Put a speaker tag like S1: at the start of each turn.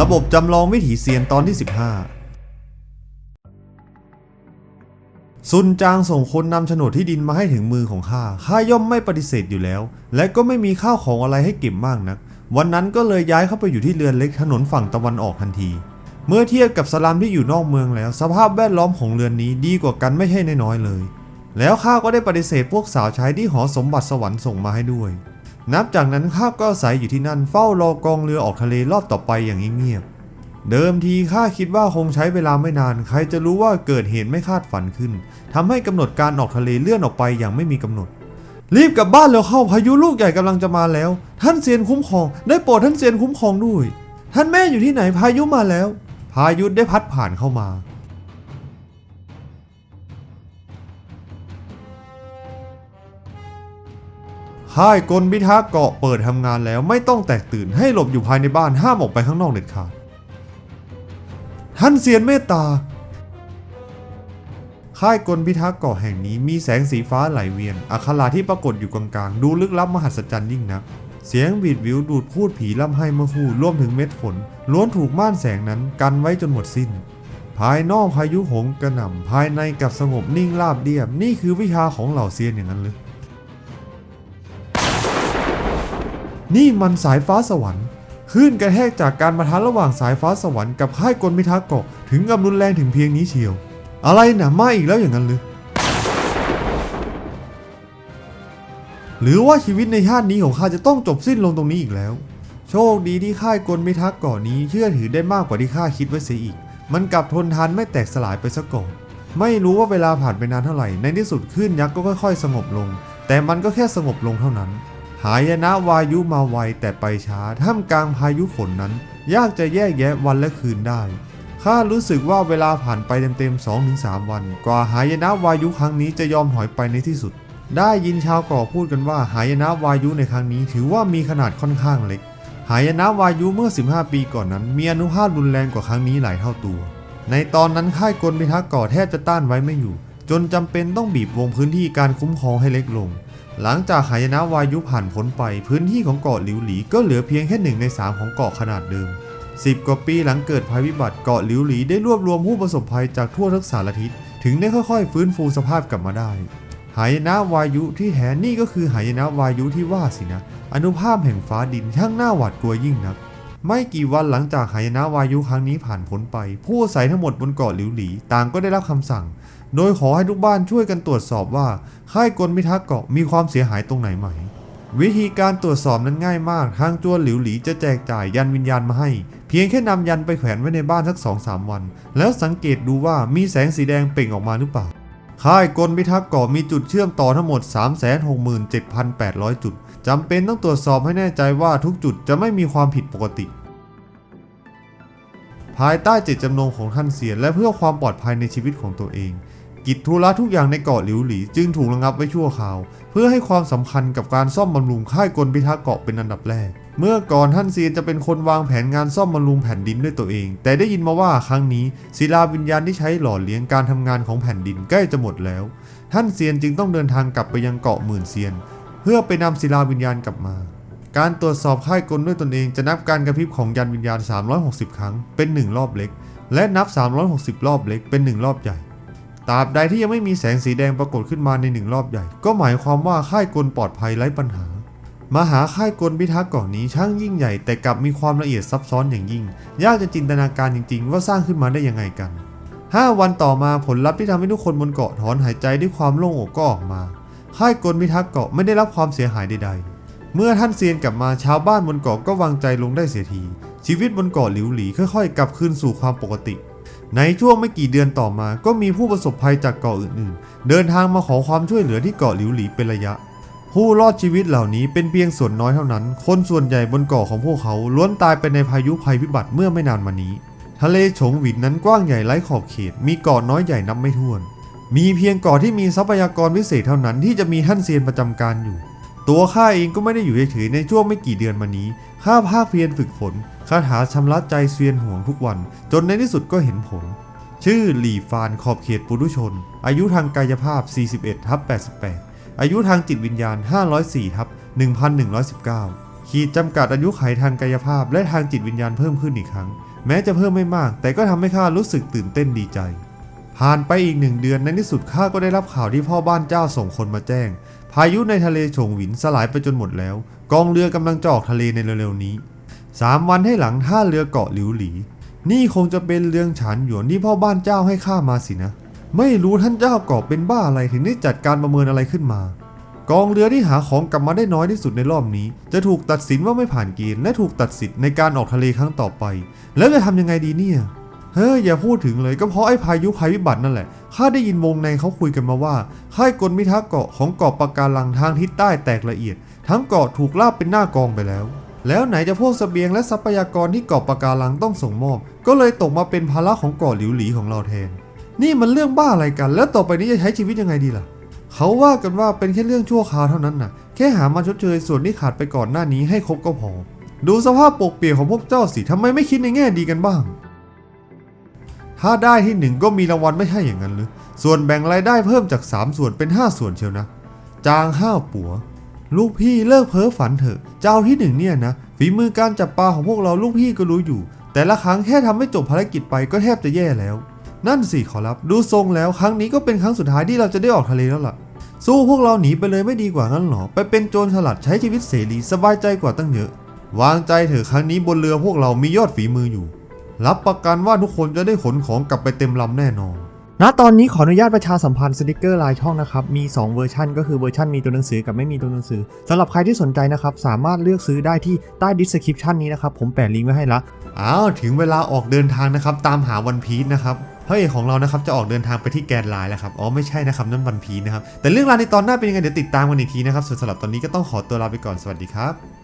S1: ระบบจำลองวิถีเซียนตอนที่ 15 ซุนจางส่งคนนำโฉนดที่ดินมาให้ถึงมือของข้า ข้าย่อมไม่ปฏิเสธอยู่แล้ว และก็ไม่มีข้าวของอะไรให้เก็บมากนัก วันนั้นก็เลยย้ายเข้าไปอยู่ที่เรือนเล็กถนนฝั่งตะวันออกทันที เมื่อเทียบกับสลัมที่อยู่นอกเมืองแล้ว สภาพแวดล้อมของเรือนนี้ดีกว่ากันไม่ใช่น้อยๆเลย แล้วข้าก็ได้ปฏิเสธพวกสาวใช้ที่หอสมบัติสวรรค์ส่งมาให้ด้วย นับจากนั้นข้าก็อาศัยอยู่ที่นั่นเฝ้ารอกองเรือออกทะเลรอบต่อไปอย่างเงียบๆเดิมทีข้าคิดว่าคงใช้เวลาไม่นาน ใครจะรู้ว่าเกิดเหตุไม่คาดฝันขึ้นทำให้กำหนดการออกทะเลเลื่อนออกไปอย่างไม่มีกำหนด รีบกลับบ้านแล้วเข้าพายุลูกใหญ่กำลังจะมาแล้ว ท่านเซียนคุ้มครอง ได้โปรดท่านเซียนคุ้มครองด้วย ท่านแม่อยู่ที่ไหนพายุมาแล้ว พายุได้พัดผ่านเข้ามา ค่ายกลพิทักษ์เกาะเปิดทำงานแล้วไม่ต้องแตกตื่นให้หลบอยู่ภายในบ้านห้ามออกไปข้างนอกเด็ดขาดท่านเซียนเมตตา ค่ายกลพิทักษ์เกาะแห่งนี้มีแสงสีฟ้าไหลเวียน อัคราที่ปรากฏอยู่กลางๆ ดูลึกลับมหัศจรรย์ยิ่งนัก เสียงบีดวิวดูดพูดผีล่ำให้เมื่อคู่รวมถึงเม็ดฝนล้วนถูกม่านแสงนั้นกันไว้จนหมดสิ้น ภายนอกพายุโหมกระหน่ำภายในกลับสงบนิ่งราบเรียบ นี่คือวิชาของเหล่าเซียนอย่างนั้นหรือ นี่มันสายฟ้าสวรรค์คลื่นกระแทกจากการประทะระหว่างสายฟ้าสวรรค์กับค่ายกลพิทักษ์เกาะถึงกับรุนแรงถึงเพียงนี้เชียว อะไรนะมาอีกแล้วอย่างนั้นหรือหรือว่าชีวิตในชาตินี้ของข้าจะต้องจบสิ้นลงตรงนี้อีกแล้ว โชคดีที่ค่ายกลพิทักษ์เกาะนี้เชื่อถือได้มากกว่าที่ข้าคิดไว้เสียอีก มันกลับทนทานไม่แตกสลายไปซะก่อน ไม่รู้ว่าเวลาผ่านไปนานเท่าไหร่ ในที่สุดคลื่นยักษ์ก็ค่อย ๆ สงบลง แต่มันก็แค่สงบลงเท่านั้น หายนะวายุมาไวแต่ไปช้าท่ามกลางพายุฝนนั้น ยากจะแยกแยะวันและคืนได้ข้ารู้สึกว่าเวลาผ่านไปเต็มๆ 2-3 วัน กว่าหายนะวายุครั้งนี้จะยอมถอยไปในที่สุด ได้ยินชาวเก่อพูดกันว่าหายนะวายุในครั้งนี้ถือว่ามีขนาดค่อนข้างเล็ก หายนะวายุเมื่อ 15 ปีก่อนนั้น มีอนุภาพรุนแรงกว่าครั้งนี้หลายเท่าตัว ในตอนนั้นค่ายกลพิทักษ์ก่อแทบจะต้านไว้ไม่อยู่ จนจำเป็นต้องบีบวงพื้นที่การคุ้มครองให้เล็กลง หลังจากหายนะวายุผ่านพ้นไป พื้นที่ของเกาะหลิวหลีก็เหลือเพียงแค่หนึ่งในสามของเกาะขนาดเดิม 10 กว่าปีหลังเกิดภัยพิบัติเกาะหลิวหลีได้รวบรวมผู้ประสบภัยจากทั่วทั้งสารทิศถึงได้ค่อยๆ ฟื้นฟูสภาพกลับมาได้ หายนะวายุที่แท้นี่ก็คือหายนะวายุที่ว่าสินะ อนุภาพแห่งฟ้าดินช่างน่าหวาดกลัวยิ่งนักไม่กี่วันหลังจากหายนะวายุครั้งนี้ผ่านพ้นไป ผู้อาศัยทั้งหมดบนเกาะหลิวหลีต่างก็ได้รับคำสั่ง โดยขอให้ทุกบ้านช่วยกันตรวจสอบว่าค่ายกลพิทักษ์เกาะมีความเสียหายตรงไหนไหม วิธีการตรวจสอบนั้นง่ายมาก ทางจวนหลิวหลีจะแจกจ่ายยันวิญญาณมาให้ เพียงแค่นำยันไปแขวนไว้ในบ้านสักสองสามวัน แล้วสังเกตดูว่ามีแสงสีแดงเปล่งออกมาหรือเปล่า ค่ายกลพิทักษ์เกาะมีจุดเชื่อมต่อทั้งหมด 367,800 จุดจำเป็นต้องตรวจสอบให้แน่ใจว่าทุกจุดจะไม่มีความผิดปกติภายใต้เจตจำนงของท่านเสียนและเพื่อความปลอดภัยในชีวิตของตัวเอง กิจธุระทุกอย่างในเกาะหลิวหลี จึงถูกระงับไว้ชั่วคราว เพื่อให้ความสำคัญกับการซ่อมบำรุงค่ายกลพิทักษ์เกาะเป็นอันดับแรก เมื่อก่อนท่านเซียนจะเป็นคนวางแผนงานซ่อมบำรุงแผ่นดินด้วยตัวเอง แต่ได้ยินมาว่าครั้งนี้ศิลาวิญญาณที่ใช้หล่อเลี้ยงการทำงานของแผ่นดินใกล้จะหมดแล้ว ท่านเซียนจึงต้องเดินทางกลับไปยังเกาะหมื่นเซียน เพื่อไปนำศิลาวิญญาณกลับมาการตรวจสอบค่ายกลด้วยตนเองจะนับการกระพริบของยันวิญญาณ 360 ครั้งเป็น 1 รอบเล็ก และนับ 360 รอบเล็กเป็น 1 รอบใหญ่ ตราบใดที่ยังไม่มีแสงสีแดงปรากฏขึ้นมาในหนึ่งรอบใหญ่ ก็หมายความว่าค่ายกลปลอดภัยไร้ปัญหา มหาค่ายกลพิทักษ์เกาะนี้ช่างยิ่งใหญ่แต่กลับมีความละเอียดซับซ้อนอย่างยิ่ง ยากจะจินตนาการจริง ๆ ว่าสร้างขึ้นมาได้ยังไงกัน 5 วันต่อมาผลลัพธ์ที่ทำให้ทุกคนบนเกาะถอนหายใจด้วยความโล่งอกก็ออกมา ค่ายกลพิทักษ์เกาะไม่ได้รับความเสียหายใด ๆเมื่อท่านเซียนกลับมาชาวบ้านบนเกาะก็วางใจลงได้เสียที ชีวิตบนเกาะหลิวหลีค่อยๆ กลับคืนสู่ความปกติ ในช่วงไม่กี่เดือนต่อมา ก็มีผู้ประสบภัยจากเกาะอื่นๆ เดินทางมาขอความช่วยเหลือที่เกาะหลิวหลีเป็นระยะ ผู้รอดชีวิตเหล่านี้เป็นเพียงส่วนน้อยเท่านั้น คนส่วนใหญ่บนเกาะของพวกเขาล้วนตายไปในพายุภัยพิบัติเมื่อไม่นานมานี้ ทะเลฉงหวินนั้นกว้างใหญ่ไร้ขอบเขต มีเกาะน้อยใหญ่นับไม่ถ้วน มีเพียงเกาะที่มีทรัพยากรพิเศษเท่านั้นที่จะมีท่านเซียนประจำการอยู่ ตัวข้าเองก็ไม่ได้อยู่เฉยๆในช่วงไม่กี่เดือนมานี้ ข้าภาคเพียรฝึกฝน คาถาชำระใจเซียนห่วงทุกวัน จนในที่สุดก็เห็นผล ชื่อหลี่ฟานขอบเขตปุถุชน อายุทางกายภาพ 41ทับ88 อายุทางจิตวิญญาณ 504ทับ1119 ขีดจำกัดอายุไขทางกายภาพและทางจิตวิญญาณเพิ่มขึ้นอีกครั้ง แม้จะเพิ่มไม่มาก แต่ก็ทำให้ข้ารู้สึกตื่นเต้นดีใจผ่านไปอีกหนึ่งเดือนในที่สุดข้าก็ได้รับข่าวที่พ่อบ้านเจ้าส่งคนมาแจ้ง พายุในทะเลโฉงหวินสลายไปจนหมดแล้ว กองเรือกำลังจะออกทะเลในเร็วๆนี้สามวันให้หลังท่าเรือเกาะหลิวหลี นี่คงจะเป็นเรื่องฉานหยวนที่พ่อบ้านเจ้าให้ข้ามาสินะ ไม่รู้ท่านเจ้าเกาะเป็นบ้าอะไรถึงได้จัดการประเมินอะไรขึ้นมา กองเรือที่หาของกลับมาได้น้อยที่สุดในรอบนี้ จะถูกตัดสินว่าไม่ผ่านเกณฑ์และถูกตัดสิทธิ์ในการออกทะเลครั้งต่อไป แล้วจะทำยังไงดีเนี่ย เฮ้ยอย่าพูดถึงเลยก็เพราะไอ้พายุภัยพิบัตินั่นแหละ ข้าได้ยินวงในเขาคุยกันมาว่า ค่ายกลมิทักเกาะของเกาะปะการังทางทิศใต้แตกละเอียด ทั้งเกาะถูกลาบเป็นหน้ากองไปแล้ว แล้วไหนจะพวกเสบียงและทรัพยากรที่เกาะปะการังต้องส่งมอบ ก็เลยตกมาเป็นภาระของเกาะหลิวหลีของเราแทน นี่มันเรื่องบ้าอะไรกัน แล้วต่อไปนี้จะใช้ชีวิตยังไงดีล่ะ เขาว่ากันว่าเป็นแค่เรื่องชั่วคราวเท่านั้นน่ะ แค่หามาชดเชยส่วนที่ขาดไปก่อนหน้านี้ให้ครบก็พอ ดูสภาพปกเปียกของพวกเจ้าสิทำไมไม่คิดในแง่ดีกันบ้าง ถ้าได้ที่หนึ่งก็มีรางวัลไม่ใช่อย่างนั้นหรือ ส่วนแบ่งรายได้เพิ่มจาก 3 ส่วนเป็น 5 ส่วนเชียวนะ จางห้าวปัว ลูกพี่เลิกเพ้อฝันเถอะ เจ้าที่หนึ่งเนี่ยนะ ฝีมือการจับปลาของพวกเราลูกพี่ก็รู้อยู่ แต่ละครั้งแค่ทำให้จบภารกิจไปก็แทบจะแย่แล้ว นั่นสิขอรับ ดูทรงแล้วครั้งนี้ก็เป็นครั้งสุดท้ายที่เราจะได้ออกทะเลแล้วล่ะ สู้พวกเราหนีไปเลยไม่ดีกว่างั้นหรอ ไปเป็นโจรสลัดใช้ชีวิตเสรีสบายใจกว่าตั้งเยอะ วางใจเถอะครั้งนี้บนเรือพวกเรามียอดฝีมืออยู่ รับประกันว่าทุกคนจะได้ขนของกลับไปเต็มลำแน่นอน
S2: ณตอนนี้ขออนุญาตประชาสัมพันธ์สติกเกอร์ลายช่องนะครับ มี 2 เวอร์ชันก็คือเวอร์ชันมีตัวหนังสือกับไม่มีตัวหนังสือสำหรับใครที่สนใจนะครับ สามารถเลือกซื้อได้ที่ใต้ดิสคริปชันนี้นะครับ ผมแปะลิงก์ไว้ให้ละ
S1: อ้าวถึงเวลาออกเดินทางนะครับ ตามหาวันพีชนะครับพระเอกของเรานะครับจะออกเดินทางไปที่แกนไลน์แล้วครับอ๋อไม่ใช่นะครับนั่นวันพีชนะครับแต่เรื่องราวในตอนหน้าเป็นยังไงเดี๋ยวติดตามกันอีกทีนะครับส่วนสำหรับตอนนี้ก็ต้องขอตัวลาไปก่อนสวัสดีครับ